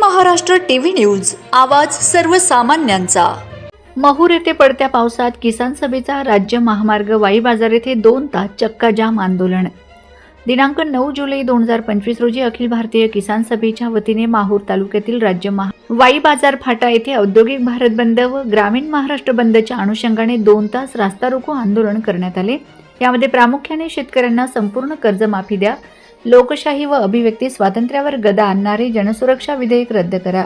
Maharashtra TV news आवाज सर्वसामान्यांचा. महूर येथे पडत्या पावसात किसान सभेचा राज्य महामार्ग वाई बाजार येथे दोन तास चक्काजाम आंदोलन. दिनांक नऊ जुलै दोन हजार पंचवीस रोजी अखिल भारतीय किसान सभेच्या वतीने माहूर तालुक्यातील राज्य महा वाई बाजार फाटा येथे औद्योगिक भारत बंद व ग्रामीण महाराष्ट्र बंदच्या अनुषंगाने दोन तास रास्ता रोको आंदोलन करण्यात आले. यामध्ये प्रामुख्याने शेतकऱ्यांना संपूर्ण कर्जमाफी द्या लोकशाही व अभिव्यक्ती स्वातंत्र्यावर गदा आणणारे जनसुरक्षा विधेयक रद्द करा.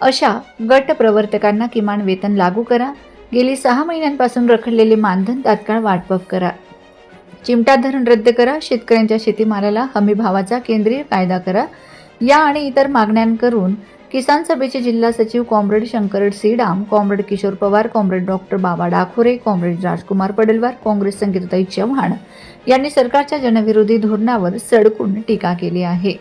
अशा गट प्रवर्तकांना किमान वेतन लागू करा. गेली सहा महिन्यांपासून रखडलेले मानधन तात्काळ वाटप करा. चिमटा धरण रद्द करा. शेतकऱ्यांच्या शेतीमालाला हमी भावाचा केंद्रीय कायदा करा. या आणि इतर मागण्या करून किसान सभेचे जिल्हा सचिव comrade शंकरड Sidam comrade Kishor Pawar comrade doctor Baba Dakhore comrade Rajkumar Padalwar Congress Sangitai Chavan यांनी सरकारच्या जनविरोधी धोरणावर सडकून टीका केली आहे.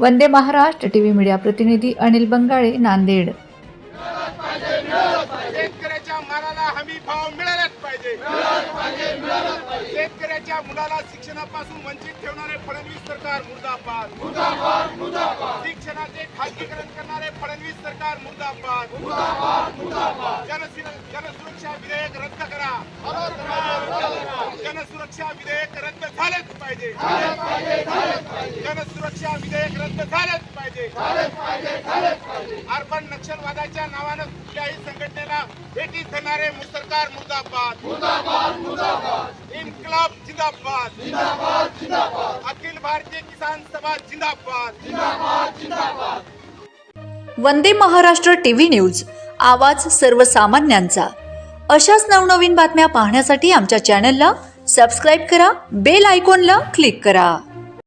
वंदे महाराष्ट्र टीव्ही मीडिया प्रतिनिधी अनिल बंगाळे नांदेड. शेतकऱ्याच्या मालाला हमी भाव मिळालाच पाहिजे. शेतकऱ्याच्या मुलाला शिक्षणापासून वंचित ठेवणारे फडणवीस सरकार मुर्दाबाद. शिक्षणाचे खाजगीकरण करणारे फडणवीस सरकार मुर्दाबाद. जनसुर- जनसुरक्षा विधेयक रद्द करा. जनसुरक्षा विधेयक रद्द झालेच पाहिजे. जनसुरक्षा विधेयक रद्द झालेच पाहिजे. अर्बन नक्षलवादाच्या नावानं कुठल्याही संघटनेला भेटी देणारे सरकार मुर्दाबाद. इन्कलाब जिंदाबाद जिंदाबाद. जिंदाबाद अखिल भारतीय किसान सभा जिंदाबाद. जिंदाबाद जिंदाबाद वंदे महाराष्ट्र टीव्ही न्यूज आवाज सर्वसामान्यांचा. अशाच नवनवीन बातम्या पाहण्यासाठी आमच्या चॅनलला सबस्क्राईब करा बेल आयकॉनला क्लिक करा.